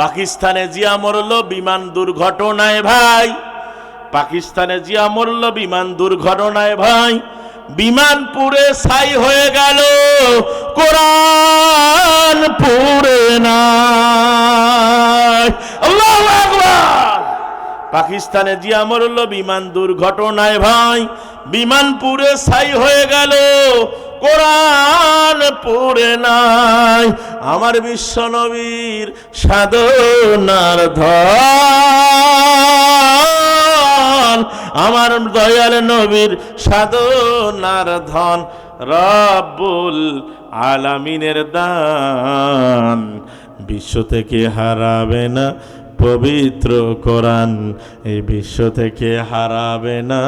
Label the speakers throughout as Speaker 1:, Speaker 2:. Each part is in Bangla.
Speaker 1: পাকিস্তানে জিয়া মরল, বিমান দুর্ঘটনায় ভাই। পাকিস্তানে জিয়া মরল, বিমান দুর্ঘটনায় ভাই। বিমান পুড়ে ছাই হয়ে গেল, কোরআন পুরে না পাকিস্তানে জিয়া মরল, বিমান দুর্ঘটনায় ভাই। বিমান পুড়ে ছাই হয়ে গেল কোরআন পুড়ে নাই। আমার বিশ্ব নবীর সাধনার ধন, আমার দয়াল নবীর সাধনার ধন রব্বুল আলামিনের দান। বিশ্ব থেকে হারাবে না পবিত্র কোরআন এই বিশ্ব থেকে হারাবে না।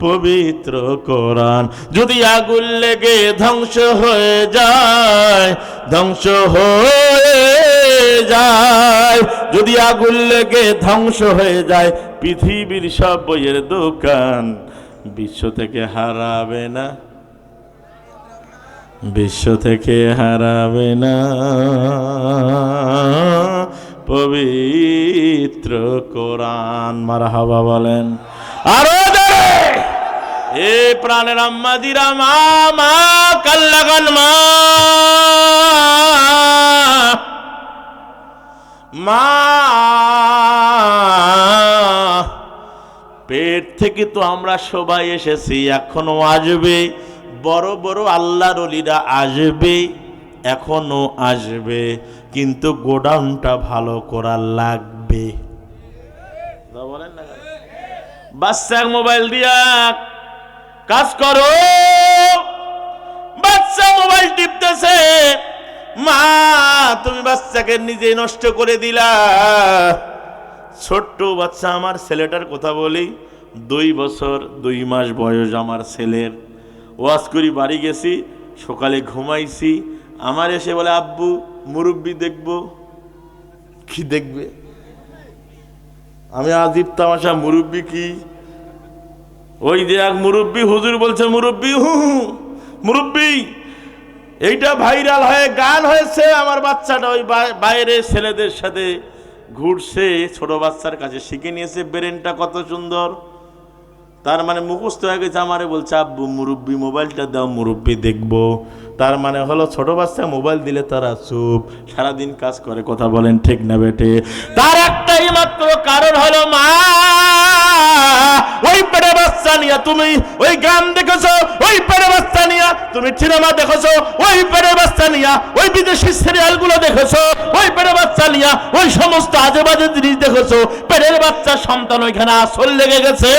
Speaker 1: পবিত্র কোরআন যদি আগুন লেগে ধ্বংস হয়ে যায়, ধ্বংস হয়ে যায়, যদি আগুন লেগে ধ্বংস হয়ে যায়, পৃথিবীর সব বইয়ের দোকান বিশ্ব থেকে হারাবে না। বিশ্ব থেকে হারাবে না। পবিত্র কোরআন। মারহাবা বলেন। আরও এ প্রাণের আম্মা, দিরা মা মা কাল্লাগান মা। মা, পেট থেকে তো আমরা সবাই এসেছি, এখনও আসবে। বড় বড় আল্লাহর অলিরা আসবে। এখনও আসবে, কিন্তু গোডাউনটা ভালো করা লাগবে। বলেন বাচ্চা মোবাইল দিয়া কাজ করো। বাচ্চা মোবাইল টিপতেছে। মা, তুমি বাচ্চাকে নিজে নষ্ট করে দিলা। ছোট্ট বাচ্চা আমার ছেলেটার কথা বলি, দুই বছর, দুই মাস বয়স আমার ছেলের। ওয়াজ করি বাড়ি গেছি, সকালে ঘুমাইছি আমার এসে বলে, আব্বু, মুরব্বি দেখব। কি দেখবে? আমি আজিব তামাশা, মুরব্বী কি? ওই যে এক মুরব্বী, হুজুর বলছে, মুরব্বী, হু মুরব্বি, এইটা ভাইরাল হয়ে, গান হয়েছে, আমার বাচ্চাটা ওই বাইরে ছেলেদের সাথে ঘুরছে, ছোট বাচ্চার কাছে শিখে নিয়েছে, ব্রেনটা কত সুন্দর। তার মানে মুখস্থ হয়ে গেছে আমারে, বলছে, আব্বু, মুরব্বি, মোবাইলটা দাও, মুরব্বি দেখব। তার মানে হলো, ছোট বাচ্চা মোবাইল দিলে তারা চুপ, সারাদিন কাজ করে, কথা বলেন, ঠিক না বেটে তার একটাই মাত্র কারণ হলো মা, ওই পেটে নিয়ে তুমি ওই গান দেখেছ, ওই পেটে বাচ্চা নিয়ে। তুমি সিনেমা দেখেছ, ওই পেটে বাচ্চা নিয়ে। ওই বিদেশি সিরিয়ালগুলো দেখেছ, ওই পেটে বাচ্চা নিয়ে। ওই সমস্ত আজে বাজে জিনিস দেখেছ, পেটের বাচ্চা সন্তান ওইখানে আসল লেগে গেছে।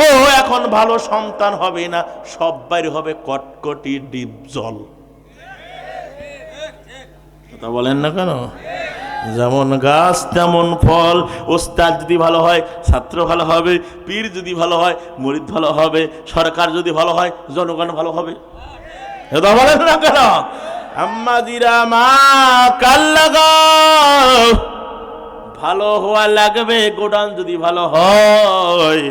Speaker 1: ও এখন ভালো সন্তান হবে না সব বাইরে হবে কটকটি ডিপ জল। কথা বলেন না কেন? যেমন গাছ, তেমন ফল। ওস্তাদ যদি ভালো হয়, ছাত্র ভালো হবে, পীর যদি ভালো হয়, মরিদ ভালো হবে, সরকার যদি ভালো হয়, জনগণ ভালো হবে। এটা বলেন না কেন? আম্মা দিরা মা ভালো হওয়া লাগবে, গোডাউন যদি ভালো হয়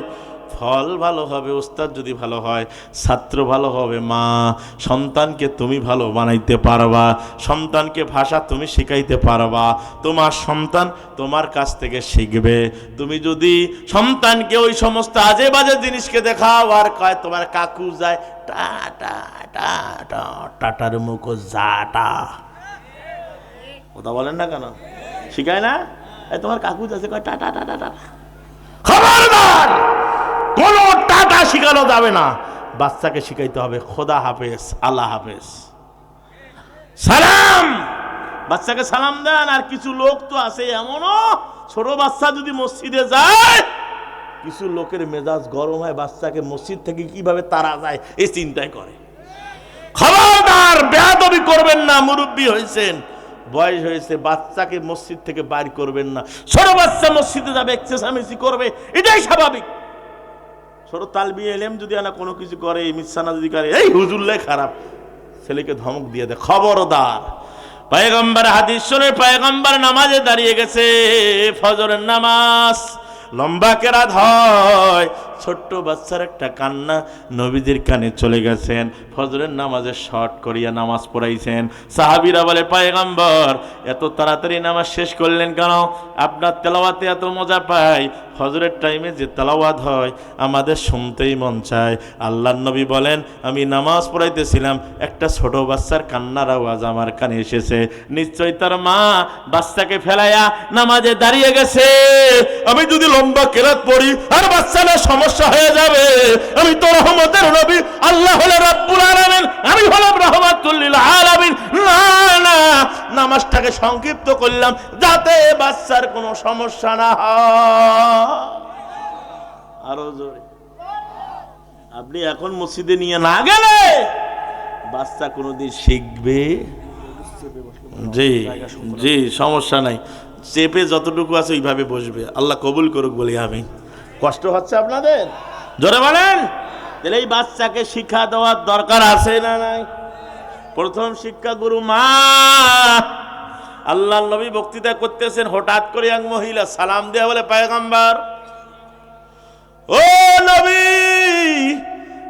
Speaker 1: ফল ভালো হবে, ওস্তাদ যদি ভালো হয়, ছাত্র ভালো হবে, মা, সন্তানকে তুমি ভালো বানাইতে পারবা, সন্তানকে ভাষা তুমি শিখাইতে পারবা, তোমার সন্তান তোমার কাছ থেকে শিখবে। তুমি যদি সন্তানকে ওই সমস্ত আজে বাজে জিনিসকে দেখাও আর কয়, তোমার কাকু যায় টাটা টাটা টাটার মুখ জাটা কথা বলেন না কেন? শিখায় না? তোমার কাকু যাচ্ছে, কয় টাটা টাটা টাটা খবরদার! কোন টাটা শিখানো যাবে না। বাচ্চাকে শিখাইতে হবে, খোদা হাফেজ, আল্লাহ হাফেজ। সালাম! বাচ্চাকে সালাম দেন, আর কিছু লোক তো আছে এমনও, ছোট বাচ্চা যদি মসজিদে যায়, কিছু লোকের মেজাজ গরম হয়, বাচ্চাকে মসজিদ থেকে কীভাবে তারা যায়, এই চিন্তায় করে। খবরদার, বেয়াদবি করবেন না, মুরব্বী হয়েছেন, বয়স হয়েছে, বাচ্চাকে মসজিদ থেকে বাইর করবেন না। ছোট বাচ্চা মসজিদে যাবে এক্সারসাইজ করবে, এটাই স্বাভাবিক। ছোট তালবি এলেম যদি আনা কোনো কিছু করে মিসানা যদি করে, এই হুজুল্লাই খারাপ। ছেলেকে ধমক দিয়ে দেয় খবরদার। পায়গম্বর হাদিস শুনে পায়গম্বর নামাজে দাঁড়িয়ে গেছে, ফজরের নামাজ। লম্বা কেরাত হয়, ছোট্ট বাচ্চার একটা কান্না নবীদের কানে চলে গেছেন। ফজরের নামাজে শর্ট করিয়া নামাজ পড়াইছেন। সাহাবিরা বলে, পায়গাম্বর, এত তাড়াতাড়ি নামাজ শেষ করলেন কেন? আপনার তেলাওয়াতে এত মজা পাই। ফজরের টাইমে যে তেলাওয়াত হয়, আমাদের শুনতেই মন চায়। আল্লাহ নবী বলেন, আমি নামাজ পড়াইতেছিলাম, একটা ছোট বাচ্চার কান্নার আওয়াজ আমার কানে এসেছে। নিশ্চয়ই তার মা বাচ্চাকে ফেলাইয়া নামাজে দাঁড়িয়ে গেছে। আমি যদি লম্বা কেরাত পড়ি, আর বাচ্চাটা সমস্যা হয়ে যাবে। আমি তো রহমতের নবী, আল্লাহ হলে রব্বুল আলামিন, আমি হলাম রহমাতুল্লিল আলামিন। না না, নামাজটাকে সংক্ষিপ্ত করলাম, যাতে বাচ্চার কোনো সমস্যা না হয়। আরও জোরে। আপনি এখন মসজিদে নিয়ে না গেলে বাচ্চা কোনোদিন শিখবে? জি জি, সমস্যা নাই। চেপে যতটুকু আছে ওইভাবে বসবে। আল্লাহ কবুল করুক বলি আমি কষ্ট হচ্ছে আপনাদের? জোরে বলেন। তাহলে এই বাচ্চাকে শিক্ষা দেওয়ার দরকার আছে না নাই? প্রথম শিক্ষা গুরু মা আল্লাহ নবী বক্তৃতা করতেছেন, হঠাৎ করে এক মহিলা সালাম দেয়া বলে, পায়গাম্বার, ও নবী,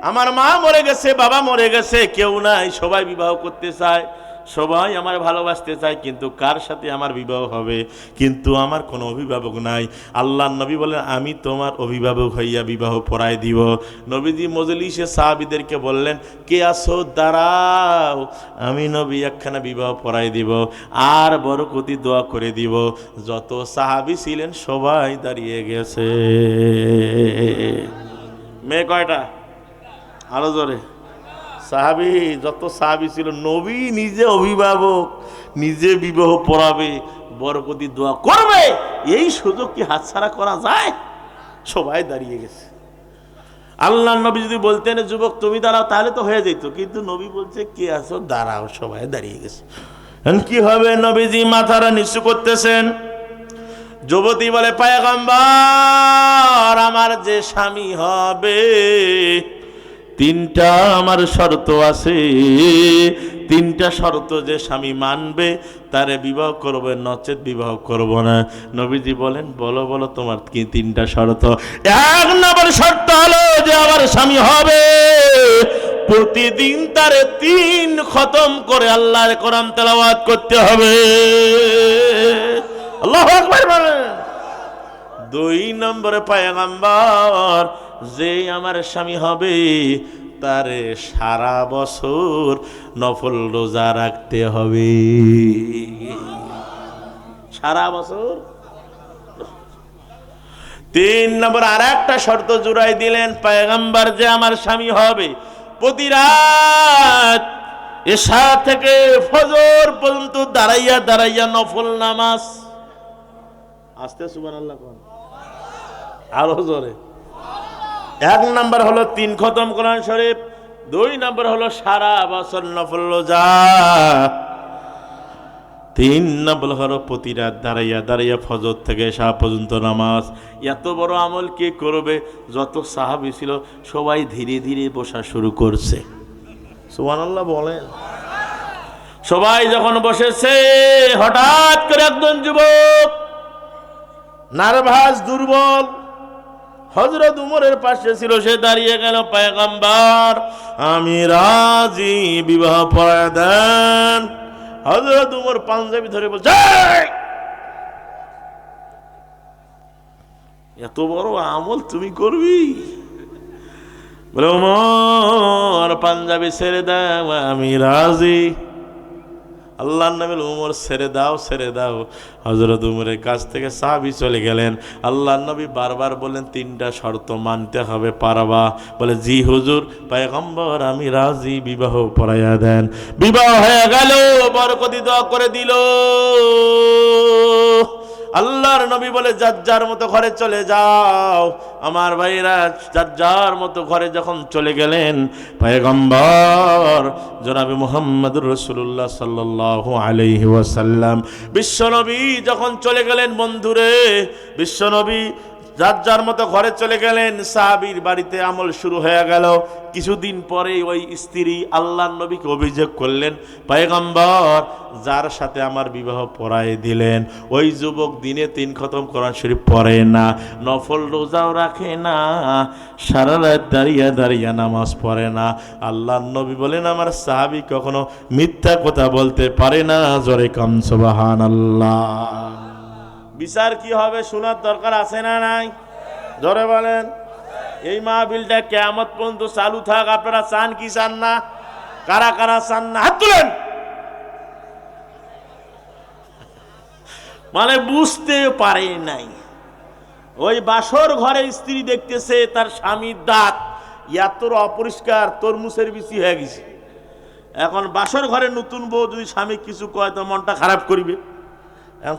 Speaker 1: আমার মা মরে গেছে, বাবা মরে গেছে, কেউ নাই, সবাই বিবাহ করতে চায়। সবাই আমার ভালোবাসতে চায়, কিন্তু কার সাথে আমার বিবাহ হবে? কিন্তু আমার কোনো অভিভাবক নাই। আল্লাহ নবী বলেন, আমি তোমার অভিভাবক হইয়া বিবাহ পড়ায় দিব। নবীজি মজলিসে সাহাবিদেরকে বললেন, কে আসো দাঁড়াও। আমি নবী একখানা বিবাহ পড়াই দিব আর বরকতি দোয়া করে দিব। যত সাহাবি ছিলেন, সবাই দাঁড়িয়ে গেছে। মেয়ে কয়টা? আরও জোরে। সাহাবি, যত সাহাবি ছিল, নবী নিজে অভিভাবক, নিজে বিবাহ পড়াবে, বরকতি দোয়া করবে, এই সুযোগ কি হাতছাড়া করা যায়? সবাই দাঁড়িয়ে গেছে। আল্লাহ নবী যদি বলতেন যুবক, তুমি দাঁড়াও, তাহলে তো হয়ে যেত। কিন্তু নবী বলছে, কে আছো? দাঁড়াও। সবাই দাঁড়িয়ে গেছে। কি হবে? নবীজি মাথারা নিচু করতেছেন। যুবতী বলে, পায়গম্বর, আমার যে স্বামী হবে তিনটা আমার শর্ত আছে। তিনটা শর্ত যে স্বামী মানবে, তারে বিবাহ করবে, নচেত বিবাহ করব না। নবীজি বলেন, বলো বলো, তোমার কি তিনটা শর্ত? এক নম্বর শর্ত হলো যে আমার স্বামী হবে। প্রতিদিন তারে তিন খতম করে আল্লাহর কোরআন তেলাওয়াত করতে হবে। আল্লাহ দুই নম্বরে পায়গাম্বর যে আমার স্বামী হবে, তারে সারা বছর নফল রোজা রাখতে হবে। সারা বছর? তিন নম্বর আর একটা শর্ত জুড়াই দিলেন, পায়গাম্বার যে আমার স্বামী হবে, প্রতি রাত এশা থেকে ফজর পর্যন্ত দাঁড়াইয়া দাঁড়াইয়া নফল নামাজ। আসতে সুবান আল্লাহ আরও জোরে। এক নাম্বার হলো তিন খতম কোরআন শরীফ, দুই নাম্বার হলো সারা বছর নফল রোজা, তিন নম্বর হলো প্রতি রাত দাঁড়াইয়া দাঁড়াইয়া ফজর থেকে শাহ পর্যন্ত নামাজ। এত বড় আমল কে করবে? যত সাহাবি ছিল, সবাই ধীরে ধীরে বসা শুরু করছে। সুবহানাল্লাহ বলেন। সবাই যখন বসেছে, হঠাৎ করে একজন যুবক, নার্ভাস, দুর্বল হজরত উমরের পাশে ছিল, সে দাঁড়িয়ে গেল, পায়গাম্বার, আমি রাজি, বিবাহ পড়ায় দেন। হজরত উমর পাঞ্জাবি ধরে বলছে এত বড় আমল তুমি করবি? পাঞ্জাবি ছেড়ে দাও, আমি রাজি। আল্লাহ নামে উমর ছেড়ে দাও ছেড়ে দাও। হজরত উমরের কাছ থেকে সাহাবি চলে গেলেন। আল্লাহ নবী বারবার বলেন তিনটা শর্ত মানতে হবে, পারবা। বলে, জি হুজুর, পায়গম্বর আমি রাজি, বিবাহ পড়াইয়া দেন। বিবাহ হয়ে গেল, বরকতি দোয়া করে দিল। আল্লাহর নবী বলে, যার যার মতো ঘরে চলে যাও। আমার ভাইরা যার যার মতো ঘরে যখন চলে গেলেন, পায়গম্বর জনাবি মোহাম্মদ রসুল্লাহ সাল্লাহ আলহি ওয়াসাল্লাম। বিশ্বনবী যখন চলে গেলেন, বন্ধুরে, বিশ্বনবী যার যার মতো ঘরে চলে গেলেন, সাহাবির বাড়িতে আমল শুরু হয়ে গেল। কিছুদিন পরে ওই স্ত্রী আল্লাহ নবীকে অভিযোগ করলেন, পয়গম্বর, যার সাথে আমার বিবাহ পড়ায় দিলেন, ওই যুবক দিনে তিন খতম কোরআন শরীফ পড়ে না, নফল রোজাও রাখে না, সারা রাত দাঁড়িয়ে দাঁড়িয়ে নামাজ পড়ে না। আল্লাহ নবী বলেন, আমার সাহাবি কখনো মিথ্যা কথা বলতে পারে না। জরে কম সুবাহান আল্লাহ বিচার কি হবে শোনার দরকার আছে না নাই? ধরে বলেন, এই মাহবিলটা কেয়ামত পর্যন্ত চালু থাক, আপনারা চান কি চান না? কারা কারা চান না? হাত তুলেন! মানে বুঝতে পারে নাই। ওই বাসর ঘরে স্ত্রী দেখতেছে, তার স্বামীর দাঁত ইয়াতর অপরিষ্কার, তরমুজের বেশি হয়ে গেছে। এখন বাসর ঘরে নতুন বউ যদি স্বামী কিছু কয়, তো মনটা খারাপ করিবে।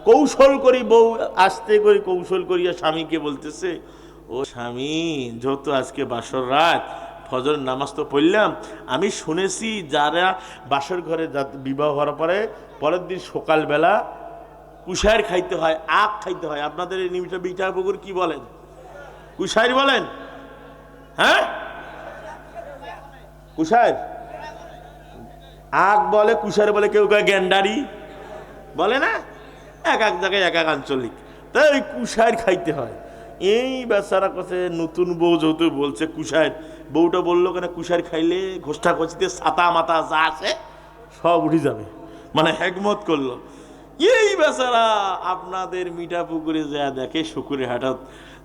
Speaker 1: কৌশল করি বউ, আসতে করি কৌশল করিয়া স্বামীকে বলতেছে, ও স্বামী, যত আজকে বাসর রাত, ফজর নামাজ তো পড়লাম, আমি শুনেছি যারা বাসর ঘরে বিবাহ হওয়ার পরে, পরের দিন সকালবেলা কুশায়ের খাইতে হয়, আখ খাইতে হয়। আপনাদের এই নিমিষে বিটা পুকুর কি বলেন? কুশায়ের বলেন? হ্যাঁ? কুশায়ের আখ বলে, কুশার বলে কেউ কেউ গ্যান্ডারি বলে না? এক এক জায়গায় এক এক আঞ্চলিক। তাই কুশার খাইতে হয়। এই বেচারা কাছে নতুন বউ যেহেতু বলছে কুশার বউটা বলল কেন কুশার খাইলে ঘোষটা কচিতে ছাতা মাতা যা আছে সব উঠে যাবে। মানে হেকমত করল। এই বেচারা আপনাদের মিঠা পুকুরে যা দেখে শুকুরে হাটাত,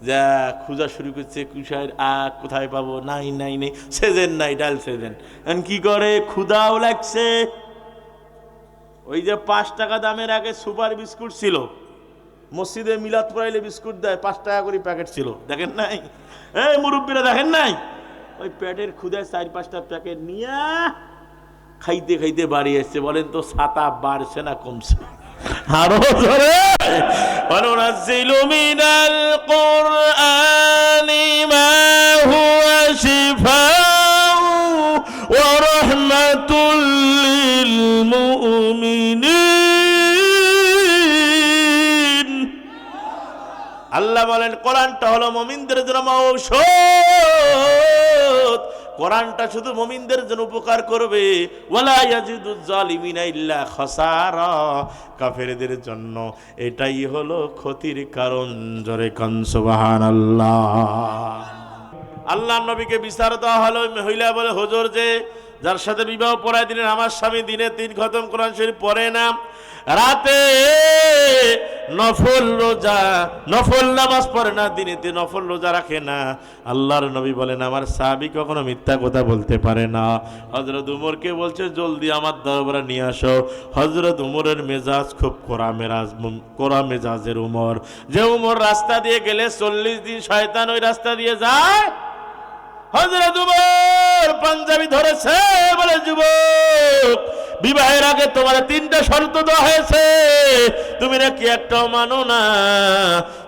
Speaker 1: যা খোঁজা শুরু করছে কুশার আ কোথায় পাবো? নাই নাই, নেই, সেজেন নাই, ডাল সেজেন। কি করে? ক্ষুদাও লাগছে। ওই যে পাঁচ টাকা দামের আগে সুপার বিস্কুট ছিল, মসজিদে মিলাদ পড়াইলে বিস্কুট দেয়, পাঁচ টাকা করে প্যাকেট ছিল। দেখেন নাই? এই মুরব্বীরা দেখেন নাই? ওই প্যাটের ক্ষুদায় চার পাঁচটা প্যাকেট নিয়ে খাইতে খাইতে বাড়ি এসছে। বলেন তো, ছাতা বাড়ছে না কমছে? আরও ধরে বলেন, কোরআনটা হলো মমিনদের জন্য ঔষধ। কোরআনটা শুধু মমিনদের জন্য উপকার করবে। ওয়ালা ইয়াজিদুজ জালিমিনা ইল্লা খাসারা। কাফেরদের জন্য এটাই হলো ক্ষতির কারণ। জোরে কান, সুবহানাল্লাহ। আল্লাহ নবীকে বিচার দেওয়া হলো মহিলা বলে, হুজুর যে যার সাথে বিবাহ পড়ায় দিলেন আমার স্বামী, দিনে তিন খতম কোরআন শরীফ পড়ে না। রাতে নফল রোজা, নফল নামাজ পড়ে না দিনেতে নফল রোজা রাখে না। আল্লাহর নবী বলেন, আমার সাহাবি কখনো মিথ্যা কথা বলতে পারে না। হজরত উমরকে বলছে, জলদি আমার দরবারে নিয়ে আসো। হজরত উমরের মেজাজ খুব কোরা মেরাজ কোরা মেজাজের উমর। যে উমর রাস্তা দিয়ে গেলে চল্লিশ দিন শয়তান ওই রাস্তা দিয়ে যায়। হজরত উমর! ধরেছে বলে যুবক। বিবাহের আগে তোমার তিনটা শর্ত দেওয়া হয়েছে। তুমি নাকি একটাও মানো না।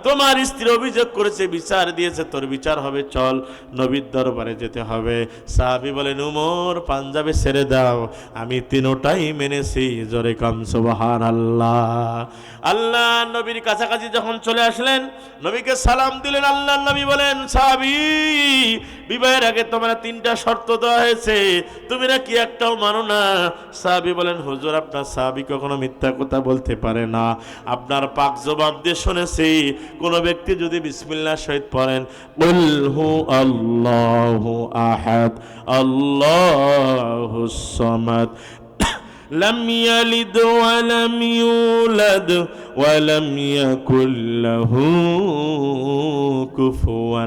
Speaker 1: তোমার স্ত্রী অভিযোগ করেছে, বিচার দিয়েছে, তোর বিচার হবে, চল নবীর দরবারে যেতে হবে। সাহাবি বলেন, উমর, পাঞ্জাবি ছেড়ে দাও, আমি তিনোটাই মেনেছি, জোরে কাম সুবহান আল্লাহ আল্লাহ নবীর কাছাকাছি যখন চলে আসলেন, নবীকে সালাম দিলেন, আল্লাহ নবী বলেন, সাহাবি, বিবাহের আগে তোমার তিনটা শর্ত দেওয়া হয়েছে, তুমি নাকি একটাও মানো না। সাহাবি বলেন, হুজুর, আপনার সাহাবি কখনো মিথ্যা কথা বলতে পারে না। আপনার পাক জবাব দিয়ে শুনেছি কোন ব্যক্তি যদি বিসমিল্লাহ সহিত পড়েন উলহু আল্লাহু আহাদ আল্লাহু সামাদ لم يلد ولم يولد ولم يكن له كفوا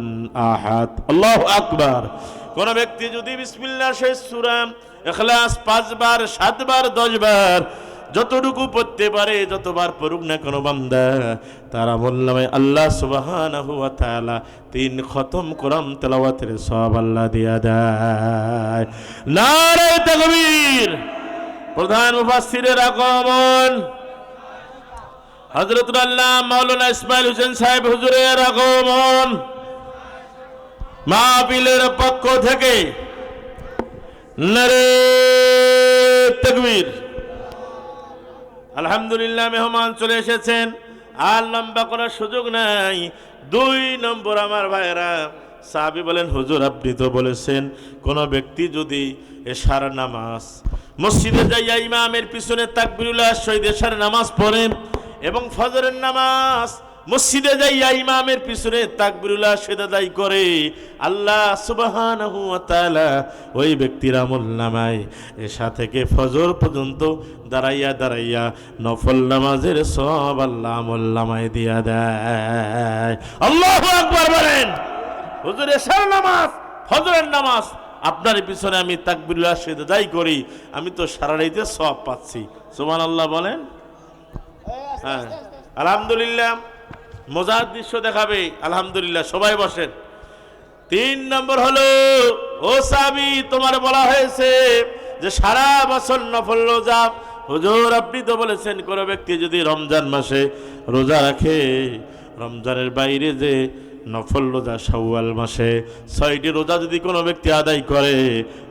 Speaker 1: احد الله আকবার কোন ব্যক্তি যদি বিসমিল্লাহ শেষ সূরা ইখলাস পাঁচবার সাতবার দশবার যতটুকু পড়তে পারে, যতবার পড়ুক না কোনো বান্দা, তারা বললাম, আল্লাহ সুবহানাহু ওয়া তাআলা তিন খতম কোরআন তেলাওয়াতের সব আল্লাহ দিয়া দেয়। প্রধান মুফাসসিরের আগমন। হযরতুল আল্লাহ মাওলানা ইসমাইল হোসেন সাহেব হুজুরের আগমন। মাহফিলের পক্ষ থেকে নরে তাকবীর। আলহামদুলিল্লাহ, মেহমান চলে এসেছেন। আর লম্বা করার সুযোগ নাই। দুই নম্বর আমার ভাইরা সাহাবি বলেন, হুজুর, আপনি তো বলেছেন, কোন ব্যক্তি যদি এশার নামাজ, মসজিদে যাইয়া ইমামের পিছনে তাকবিরুল্লাহ, শহীদ এশার নামাজ পড়েন এবং ফজরের নামাজ মসজিদে যাইয়া ইমামের পিছনে তাকবিরুল্লাহ সেদাদাই করে, আল্লাহ সুবহানাহু ওয়া ওই ব্যক্তির আমল নামায়। এশা থেকে ফজর পর্যন্ত দাঁড়াইয়া দাঁড়াইয়া নফল নামাজের সব আল্লাহ আমল নামায় দিয়া দেয়। আল্লাহ আকবার বলেন, হুজুর এশার নামাজ, ফজরের নামাজ, আপনার পিছনে আমি তাকবিরুল্লাহ সেদাদাই করি, আমি তো সারা রাইতে সব পাচ্ছি। সুবহানাল্লাহ বলেন? হ্যাঁ। আলহামদুলিল্লাহ। মজার দৃশ্য দেখাবে, আলহামদুলিল্লাহ, সবাই বসেন। তিন নম্বর হলো, ও সাবি, তোমার বলা হয়েছে যে সারা বছর নফল রোজা, হুজুর, আপনি তো বলেছেন কোনো ব্যক্তি যদি রমজান মাসে রোজা রাখে, রমজানের বাইরে যে নফল রোজা শাওয়াল মাসে। ছয়টি রোজা যদি কোনো ব্যক্তি আদায় করে,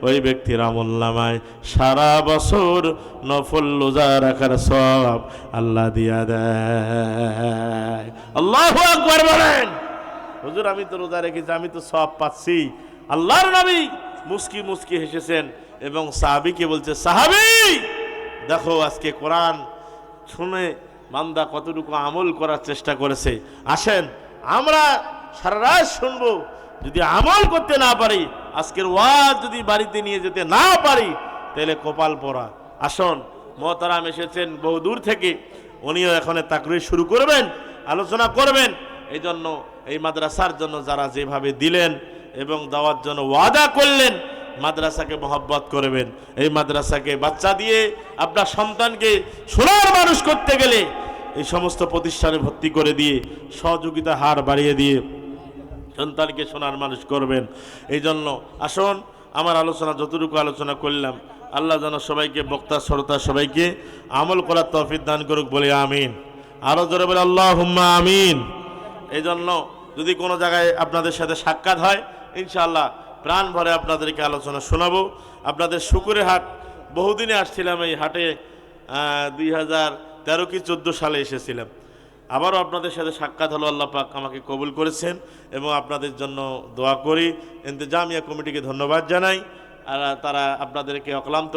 Speaker 1: ওই ব্যক্তির আমল নামায় সারা বছর নফল রোজা রাখার সব আল্লাহ দিয়া দেয়। আল্লাহ আকবার বলেন। হুজুর, আমি তো রোজা রেখেছি, আমি তো সব পাচ্ছি। আল্লাহর নবী মুস্কি মুস্কি হেসেছেন এবং সাহাবিকে বলছে, সাহাবি, দেখো আজকে কোরআন শুনে মান্দা কতটুকু আমল করার চেষ্টা করেছে। আসেন, আমরা সারা রাত শুনব। যদি আমল করতে না পারি, আজকের ওয়াজ যদি বাড়িতে নিয়ে যেতে না পারি, তাহলে কপাল পরা আসন, মহতারাম এসেছেন বহু দূর থেকে। উনিও এখন তাকরি শুরু করবেন, আলোচনা করবেন। এই জন্য, এই মাদ্রাসার জন্য যারা যেভাবে দিলেন এবং দেওয়ার জন্য ওয়াদা করলেন, মাদ্রাসাকে মহব্বত করবেন। এই মাদ্রাসাকে বাচ্চা দিয়ে আপনার সন্তানকে সোনার মানুষ করতে গেলে এই সমস্ত প্রতিষ্ঠানে ভর্তি করে দিয়ে সহযোগিতা হার বাড়িয়ে দিয়ে সন্তানকে সোনার মানুষ করবেন। এই জন্য আসুন, আমার আলোচনা যতটুকু আলোচনা করলাম, আল্লাহ যেন সবাইকে, বক্তা, শ্রোতা সবাইকে আমল করার তফিক দান করুক বলে আমিন। আরও জোরে বলে আল্লাহ হুম্মা আমিন। এই জন্য যদি কোনো জায়গায় আপনাদের সাথে সাক্ষাৎ হয়, ইনশাআল্লাহ প্রাণ ভরে আপনাদেরকে আলোচনা শোনাবো। আপনাদের শুকুরে হাট, বহুদিনে আসছিলাম এই হাটে দুই হাজার তেরো কি চোদ্দ সালে এসেছিলাম। আবারও আপনাদের সাথে সাক্ষাৎ হলো আল্লাহ পাক আমাকে কবুল করেছেন এবং আপনাদের জন্য দোয়া করি। ইন্তজামিয়া কমিটিকে ধন্যবাদ জানাই। আর তারা আপনাদেরকে অক্লান্ত